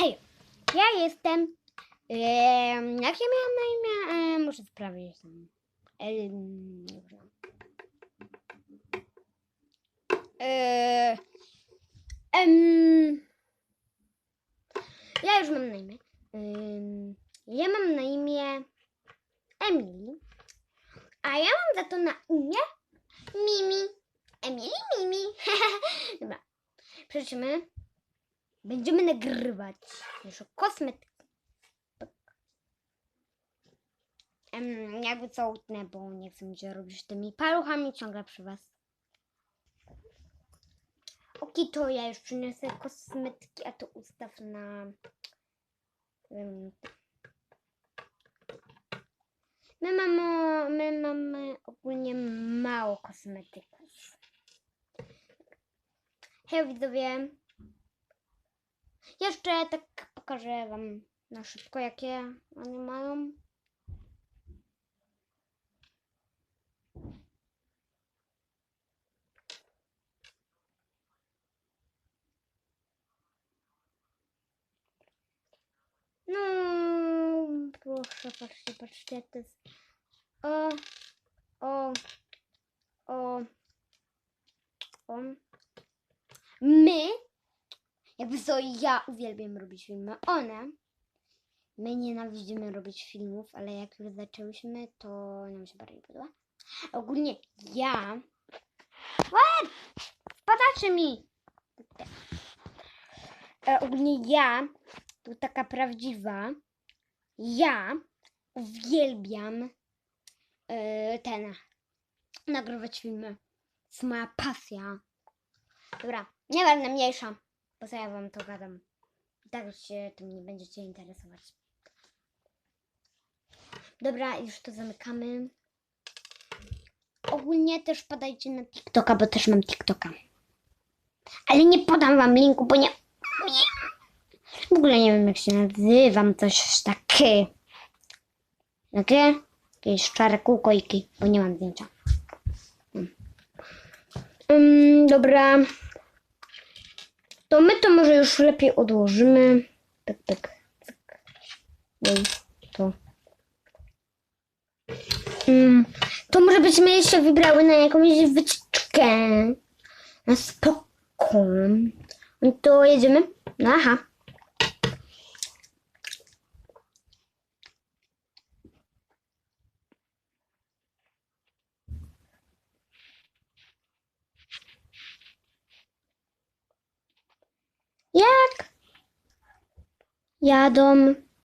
Hej, ja jestem. em, jak ja miałam na imię? Muszę sprawdzić dobra. E, ja już mam na imię. Ja mam na imię Emily. A ja mam za to na imię Mimi. Emily Mimi. Dobra. Przeczymy. Będziemy nagrywać już kosmetyki. Em, jakby co utnę, bo nie chcę mi się robić tymi paluchami ciągle przy was. Okej, to ja już przyniosę kosmetyki, a to ustaw na... em, My mamy, my mamy ogólnie mało kosmetyków. Hej widzowie. Jeszcze tak pokażę wam na szybko, jakie oni mają. No, proszę, patrzcie, patrzcie, to jest... O, o, o, o. My jakby co ja uwielbiam robić filmy. One, my nienawidzimy robić filmów, ale jak już zaczęłyśmy, to nam się bardziej podoba. Ogólnie ja... Łe! Spadacie mi! E, ogólnie ja, tu taka prawdziwa, ja uwielbiam e, ten, nagrywać filmy. To jest moja pasja. Dobra, nie będę mniejsza. Po co ja wam to gadam? I tak się tym nie będziecie interesować. Dobra, już to zamykamy. Ogólnie też podajcie na TikToka, bo też mam TikToka. Ale nie podam wam linku, bo nie... W ogóle nie wiem jak się nazywam, coś takie. Takie? Jakieś czarne kółko i kij, bo nie mam zdjęcia. Ym, dobra. To my to może już lepiej odłożymy. Tak, tak, tak. Oj, to. Mm, to może byśmy się wybrały na jakąś wycieczkę. Na spoko. No to jedziemy? No aha. Jak? Jadą.